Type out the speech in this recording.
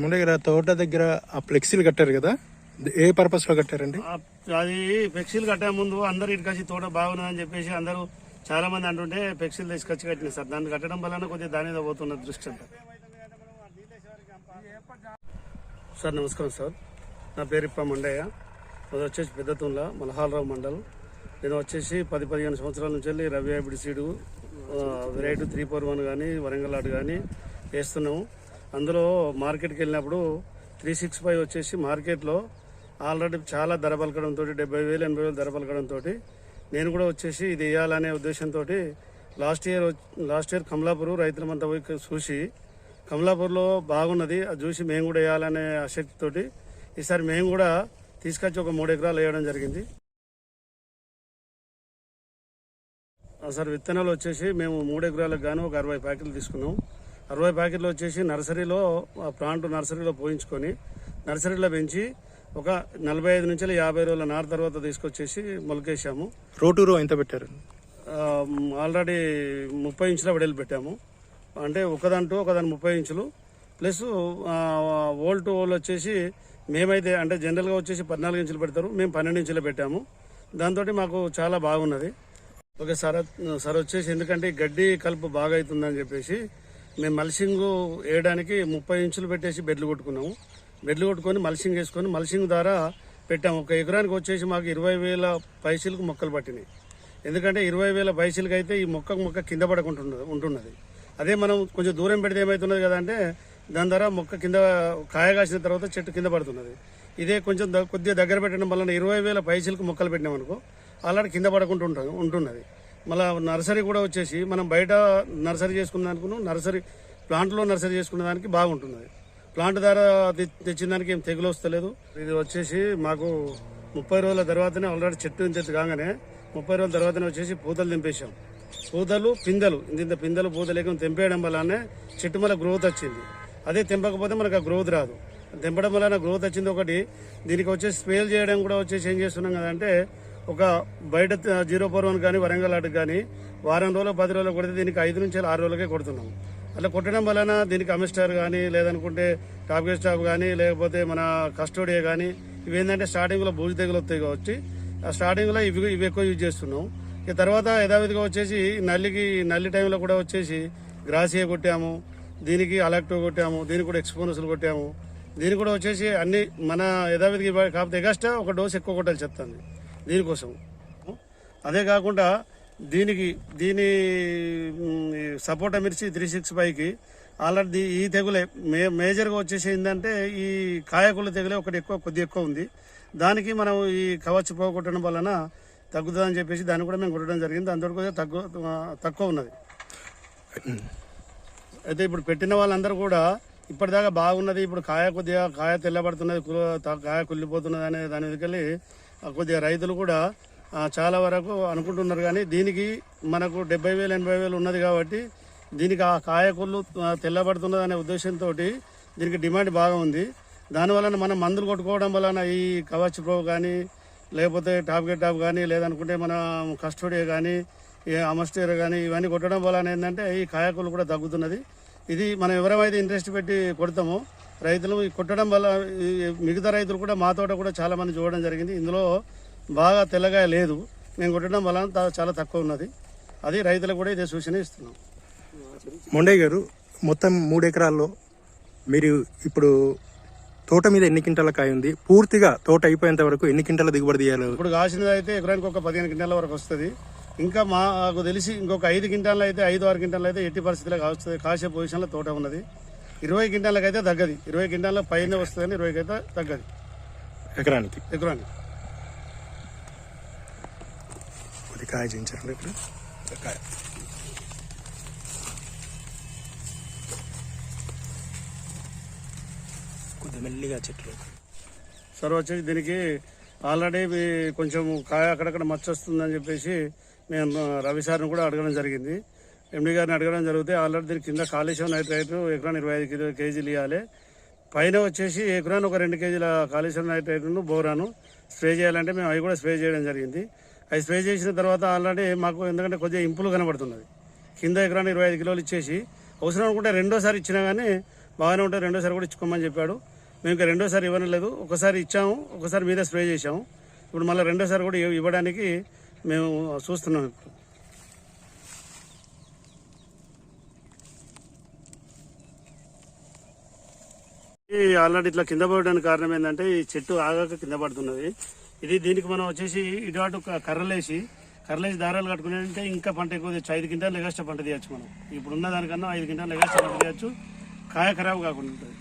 ముందు దగ్గర తోట దగ్గర ఆ ఫ్లెక్సీలు కట్టారు కదా? ఏ పర్పస్లో కట్టారండి అది ఫ్లెక్సీలు కట్టే ముందు అందరు ఇటుకొచ్చి తోట బాగున్నదని చెప్పేసి అందరూ చాలా మంది అంటుంటే ఫ్లెక్సీలు తీసుకొచ్చి కట్టినాయి సార్. దాన్ని కట్టడం వలన కొద్దిగా దాని మీద పోతున్న దృష్టి అంతా. సార్ నమస్కారం సార్. నా పేరు ఇప్ప మండయ్య. అది వచ్చేసి పెద్దతుంల మలహాలరావు మండల్. నేను వచ్చేసి పది పదిహేను సంవత్సరాల నుంచి వెళ్ళి Ravi hybrid seed variety three four one కానీ వరంగల్ ఆడు కానీ వేస్తున్నాము. అందులో మార్కెట్కి వెళ్ళినప్పుడు త్రీ సిక్స్ ఫైవ్ వచ్చేసి మార్కెట్లో ఆల్రెడీ చాలా ధర పలకడంతో డెబ్బై వేలు ఎనభై వేలు ధర పలకడంతో నేను కూడా వచ్చేసి ఇది వేయాలనే ఉద్దేశంతో last year last year Kamalapur రైతులమంతా పోయి చూసి కమలాపూర్లో బాగున్నది అది చూసి మేము కూడా వేయాలనే ఆసక్తితోటి ఈసారి మేము కూడా తీసుకొచ్చి ఒక మూడు ఎకరాలు వేయడం జరిగింది. సార్ విత్తనాలు వచ్చేసి మేము మూడు ఎకరాలకు గాను ఒక అరవై ప్యాకెట్లు తీసుకున్నాం. అరవై ప్యాకెట్లు వచ్చేసి నర్సరీలో ఆ ప్లాంట్ నర్సరీలో పోయించుకొని నర్సరీలో పెంచి ఒక నలభై ఐదు నుంచి యాభై రోజుల నార తర్వాత తీసుకొచ్చేసి మొలకేసాము రోటూరు ఎంత పెట్టారు? ఆల్రెడీ ముప్పై ఇంచుల వెడలు పెట్టాము. అంటే ఒకదంటూ ఒకదాని ముప్పై ఇంచులు. ప్లస్ ఓల్ టు ఓల్ వచ్చేసి మేమైతే అంటే జనరల్గా వచ్చేసి పద్నాలుగు ఇంచులు పెడతారు. మేము పన్నెండు ఇంచులు పెట్టాము. దాంతో మాకు చాలా బాగున్నది. ఓకే సార్ సార్ వచ్చేసి ఎందుకంటే గడ్డి కలుపు బాగా అవుతుందని చెప్పేసి మేము మల్సింగ్ వేయడానికి ముప్పై ఇంచులు పెట్టేసి బెడ్లు కొట్టుకున్నాము. బెడ్లు కొట్టుకొని మల్సింగ్ వేసుకొని మల్సింగ్ ద్వారా పెట్టాము. ఒక ఎకరానికి వచ్చేసి మాకు ఇరవై వేల పైసలకు మొక్కలు పట్టినాయి. ఎందుకంటే ఇరవై వేల పైసలకి అయితే ఈ మొక్క మొక్క కింద పడకుండా ఉంటున్నది. అదే మనం కొంచెం దూరం పెడితే ఏమవుతున్నది కదా అంటే దాని ద్వారా మొక్క కింద కాయ కాసిన తర్వాత చెట్టు కింద పడుతున్నది. ఇదే కొంచెం కొద్దిగా దగ్గర పెట్టడం వలన ఇరవై వేల పైసలకు మొక్కలు పెట్టినాం అనుకో అలాంటి కింద పడకుండా ఉంటుంది ఉంటున్నది. మళ్ళీ నర్సరీ కూడా వచ్చేసి మనం బయట నర్సరీ చేసుకున్న దానికి నర్సరీ ప్లాంట్లో నర్సరీ చేసుకున్న దానికి బాగుంటుంది ప్లాంట్ ద్వారా తెచ్చిన దానికి ఏం తెగులు వస్తలేదు. ఇది వచ్చేసి మాకు ముప్పై రోజుల తర్వాతనే ఆల్రెడీ చెట్టు ఇంత కాగానే ముప్పై రోజుల తర్వాతనే వచ్చేసి పూతలు తెంపేశాం. పూతలు పిందెలు ఇంత పిందెలు పూతలు లేకుండా తెంపేయడం వల్లనే చెట్టు మళ్ళీ గ్రోత్ వచ్చింది. అదే తెంపకపోతే మనకు ఆ గ్రోత్ రాదు. తెంపడం వల్ల గ్రోత్ వచ్చింది ఒకటి. దీనికి వచ్చేసి స్ప్రేలు చేయడం కూడా వచ్చేసి ఏం చేస్తున్నాం కదంటే ఒక బయట జీరో ఫోర్ వన్ కానీ వరంగల్ ఆటకు కానీ వారం రోజులు పది రోజులు కొడితే దీనికి ఐదు నుంచి ఆరు రోజులకే కొడుతున్నాం. అట్లా కొట్టడం వలన దీనికి అమిస్టార్ కానీ లేదనుకుంటే టాప్ గేట్ స్టాప్ కానీ లేకపోతే మన కస్టోడియా కానీ ఇవి ఏంటంటే స్టార్టింగ్లో బూజు తెగులు వస్తాయి కాబట్టి ఆ స్టార్టింగ్లో ఇవి ఇవి ఎక్కువ యూజ్ చేస్తున్నాం. ఇక తర్వాత యథావిధిగా వచ్చేసి నల్లికి నల్లి టైంలో కూడా వచ్చేసి గ్రాసియా కొట్టాము దీనికి అలెక్టో కొట్టాము దీనికి కూడా ఎక్స్పోనస్లు కొట్టాము దీనికి కూడా వచ్చేసి అన్ని మన యథావిధిగా కాకపోతే ఎగస్ట్రా ఒక డోస్ ఎక్కువ కొట్టాలి చెప్తాను దీనికోసం. అదే కాకుండా దీనికి దీని సపోటా మిర్చి త్రీ సిక్స్ ఫైవ్కి ఆల్రెడీ ఈ తెగులే మే మేజర్గా వచ్చేసి ఏంటంటే ఈ కాయకుల తెగులే ఒకటి ఎక్కువ కొద్ది ఎక్కువ ఉంది. దానికి మనం ఈ కవచ్ పోగొట్టడం వలన తగ్గుతుందని చెప్పేసి దాన్ని కూడా మేము కొట్టడం జరిగింది. దాంతో కొద్దిగా తగ్గు తక్కువ ఉన్నది. అయితే ఇప్పుడు పెట్టిన వాళ్ళందరూ కూడా ఇప్పటిదాకా బాగున్నది ఇప్పుడు కాయ కొద్దిగా కాయ తెల్లబడుతున్నది కాయ కుళ్ళిపోతున్నది అనే దాని దగ్గరికి కొద్దిగా రైతులు కూడా చాలా వరకు అనుకుంటున్నారు కానీ దీనికి మనకు డెబ్బై వేలు ఎనభై వేలు ఉన్నది కాబట్టి దీనికి ఆ కాయ తెల్లబడుతున్నది అనే ఉద్దేశంతో దీనికి డిమాండ్ బాగా ఉంది. దానివలన మనం మందులు కొట్టుకోవడం వలన ఈ కవచ్ ప్రో కానీ లేకపోతే టాప్ గెట్ టాప్ కానీ లేదనుకుంటే మన కస్టోడియా కానీ అమస్టీర్ కానీ ఇవన్నీ కొట్టడం వలన ఏంటంటే ఈ కాయకులు కూడా తగ్గుతున్నది. ఇది మనం ఎవరైతే ఇంట్రెస్ట్ పెట్టి కొడతామో రైతులు కొట్టడం వల్ల మిగతా రైతులు కూడా మా తోట కూడా చాలా మంది చూడడం జరిగింది. ఇందులో బాగా తెల్లగా లేదు. మేము కొట్టడం వలన తా- చాలా తక్కువ ఉన్నది. అది రైతులకు కూడా ఇదే సూచన ఇస్తున్నాం. మొండయ్య గారు మొత్తం మూడు ఎకరాల్లో మీరు ఇప్పుడు తోట మీద ఎన్ని క్వింటాల కాయ ఉంది? పూర్తిగా తోట అయిపోయేంత వరకు ఎన్ని క్వింటాల దిగుబడి తీయాలి? ఇప్పుడు కాసినది అయితే ఎకరానికి ఒక పదిహేను క్వింటాల వరకు వస్తుంది. ఇంకా మాకు తెలిసి ఇంకొక ఐదు క్వింటాలు అయితే ఐదు ఆరు క్వింటాలు అయితే ఎట్టి పరిస్థితుల్లో కాస్తుంది కాసే పొజిషన్లో తోట ఉన్నది. ఇరవై క్వింటాలకు అయితే తగ్గది. ఇరవై క్వింటాల పైన వస్తుంది కానీ ఇరవైకి అయితే తగ్గది. ఎకరానికి? ఎకరానికి. కొద్ది కాయ చేయించారు ఇక్కడ కాయ. కొద్ది మెల్లిగా చెట్లు. సార్ వచ్చేసి దీనికి ఆల్రెడీ కొంచెం కాయ అక్కడక్కడ మచ్చ వస్తుందని చెప్పేసి నేను రవి సార్ని కూడా అడగడం జరిగింది. ఎండి గారిని అడగడం జరిగితే ఆల్రెడీ దీని కింద కాలుష్యం నైట్రైట్ ఎకరాన్ని ఇరవై ఐదు కిలో కేజీలు ఇవ్వాలి పైన వచ్చేసి ఎకరాన్ ఒక రెండు కేజీల కాలుష్యం నైట్రైట్ను బోరాను స్ప్రే చేయాలంటే మేము అవి కూడా స్ప్రే చేయడం జరిగింది. అవి స్ప్రే చేసిన తర్వాత ఆల్రెడీ మాకు ఎందుకంటే కొద్దిగా ఇంపులు కనబడుతున్నది. కింద ఎకరాన్ని ఇరవై ఐదు కిలోలు ఇచ్చేసి అవసరం అనుకుంటే రెండోసారి ఇచ్చినా కానీ బాగానే ఉంటే రెండోసారి కూడా ఇచ్చుకోమని చెప్పాడు. మేము ఇంకా రెండోసారి ఇవ్వనలేదు. ఒకసారి ఇచ్చాము ఒకసారి మీద స్ప్రే చేసాము ఇప్పుడు మళ్ళీ రెండోసారి కూడా ఇవ్వడానికి మేము చూస్తున్నాం ఇప్పుడు. ఈ ఆల్రెడీ ఇట్లా కింద పడడానికి కారణం ఏంటంటే ఈ చెట్టు ఆగాక కింద పడుతున్నది. ఇది దీనికి మనం వచ్చేసి ఇటు కర్రలేసి కర్రలేసి దారాలు కట్టుకునేంటే ఇంకా పంట ఎక్కువ తెచ్చు. ఐదు క్వింటాలు ఎగస్ట్రా పంట తీయచ్చు మనం. ఇప్పుడు ఉన్న దానికన్నా ఐదు క్వింటాలు ఎగస్ట్రా పంట తీయచ్చు. కాయ ఖరాబ్ కాకుండా ఉంటుంది.